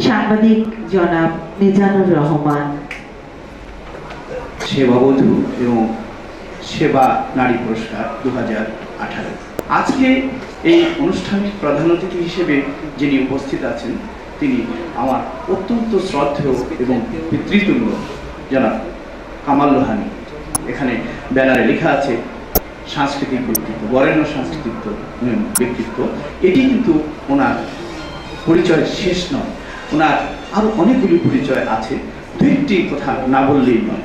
সাংবাদিক জনাব মিজানুর রহমান। সেবাবধূ এবং সেবা নারী পুরস্কার দু হাজার আঠারো। আজকে এই অনুষ্ঠানে প্রধান অতিথি হিসেবে যিনি উপস্থিত আছেন, তিনি আমার অত্যন্ত শ্রদ্ধেয় এবং পিতৃতুল্য জনাব কামাল লোহানি। এখানে ব্যানারে লেখা আছে, সাংস্কৃতিক ব্যক্তিত্ব, বরেণ্য সাংস্কৃতিক ব্যক্তিত্ব। এটি কিন্তু ওনার পরিচয় শেষ নয়। ওনার আরও অনেকগুলি পরিচয় আছে। দুইটি কথা না বললেই নয়।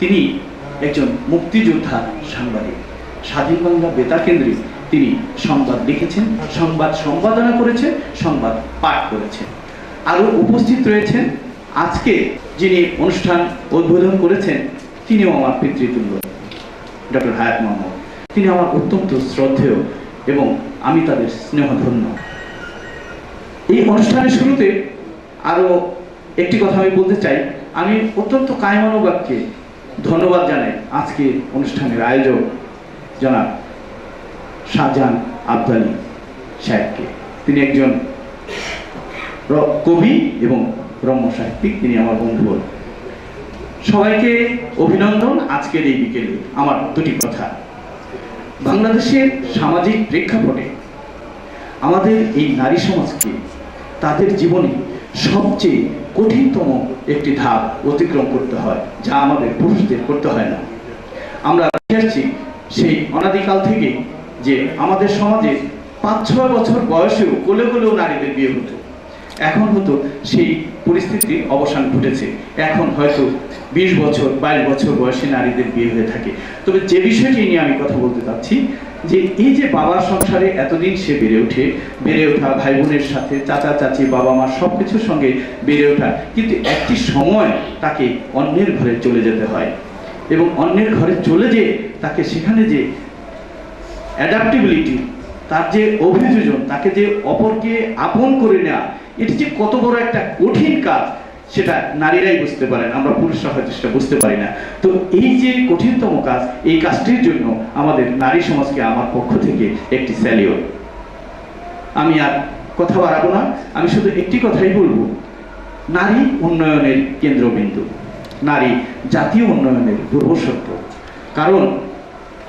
তিনি একজন মুক্তিযোদ্ধা সাংবাদিক। স্বাধীন বাংলা বেতার কেন্দ্রে তিনি সংবাদ লিখেছেন, সংবাদ সম্পাদনা করেছেন, সংবাদ পাঠ করেছেন। আরও উপস্থিত রয়েছেন। আজকে যিনি অনুষ্ঠান উদ্বোধন করেছেন, তিনিও আমার পিতৃতুল্য, ডক্টর হায়াত মোহাম্মদ। তিনি আমার অত্যন্ত শ্রদ্ধেয় এবং আমি তাদের স্নেহধন্য। এই অনুষ্ঠানের শুরুতে আরও একটি কথা আমি বলতে চাই। আমি অত্যন্ত কায়মানুবাদকে ধন্যবাদ জানাই আজকে অনুষ্ঠানের আয়োজক জনাব শাহজাহান আবদালি সাহেবকে। তিনি একজন কবি এবং রম্য সাহিত্যিক, তিনি আমার বন্ধু বোন। সবাইকে অভিনন্দন আজকের এই বিকেলে আমার দুটি কথা। বাংলাদেশের সামাজিক প্রেক্ষাপটে আমাদের এই নারী সমাজকে তাদের জীবনে সবচেয়ে কঠিনতম একটি ধাপ অতিক্রম করতে হয়, যা আমাদের পুরুষদের করতে হয় না। আমরা দেখে আসছি সেই অনাদিকাল থেকে যে আমাদের সমাজে পাঁচ ছয় বছর বয়সেও কোলে কোলেও নারীদের বিয়ে হতো। এখন হতো সেই পরিস্থিতির অবসান ঘটেছে। এখন হয়তো বিশ বছর, বাইশ বছর বয়সে নারীদের বিয়ে হয়ে থাকে। তবে যে বিষয়টি নিয়ে আমি কথা বলতে চাচ্ছি, যে এই যে বাবার সংসারে এতদিন সে বেড়ে ওঠে, বেড়ে ওঠা ভাই বোনের সাথে, চাচা, চাচি, বাবা, মা সব কিছুর সঙ্গে বেড়ে ওঠা, কিন্তু একটি সময় তাকে অন্যের ঘরে চলে যেতে হয়। এবং অন্যের ঘরে চলে যেয়ে তাকে সেখানে যে অ্যাডাপ্টেবিলিটি তার যে অভিযোজন, তাকে যে অপরকে আপন করে নেওয়া এটি যে কত বড় একটা কঠিন কাজ, সেটা নারীরাই বুঝতে পারেন আমরা পুরুষরা হয়তো সেটা বুঝতে পারি না। তো এই যে কঠিনতম কাজ, এই কাজটির জন্য আমাদের নারী সমাজকে আমার পক্ষ থেকে একটি স্যালিওর আমি আর কথা বাড়াবো না, আমি শুধু একটি কথাই বলব। নারী উন্নয়নের কেন্দ্রবিন্দু। নারী জাতীয় উন্নয়নের পূর্বশর্ত। কারণ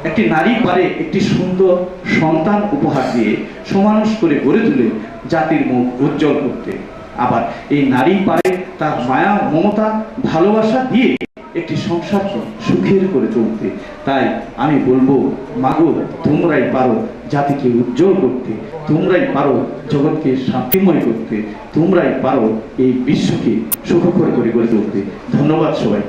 একটি নারী পারে একটি সুন্দর সন্তান উপহার দিয়ে সমানুষ করে গড়ে তুলে জাতির মুখ উজ্জ্বল করতে। আবার এই নারী পারে তার মায়া, মমতা, ভালোবাসা দিয়ে একটি সংসারকে সুখের করে তুলতে। তাই আমি বলব, মাগো, তোমরাই পারো জাতিকে উজ্জ্বল করতে, তোমরাই পারো জগৎকে শান্তিময় করতে, তোমরাই পারো এই বিশ্বকে সুখকর করে গড়ে তুলতে। ধন্যবাদ সবাইকে।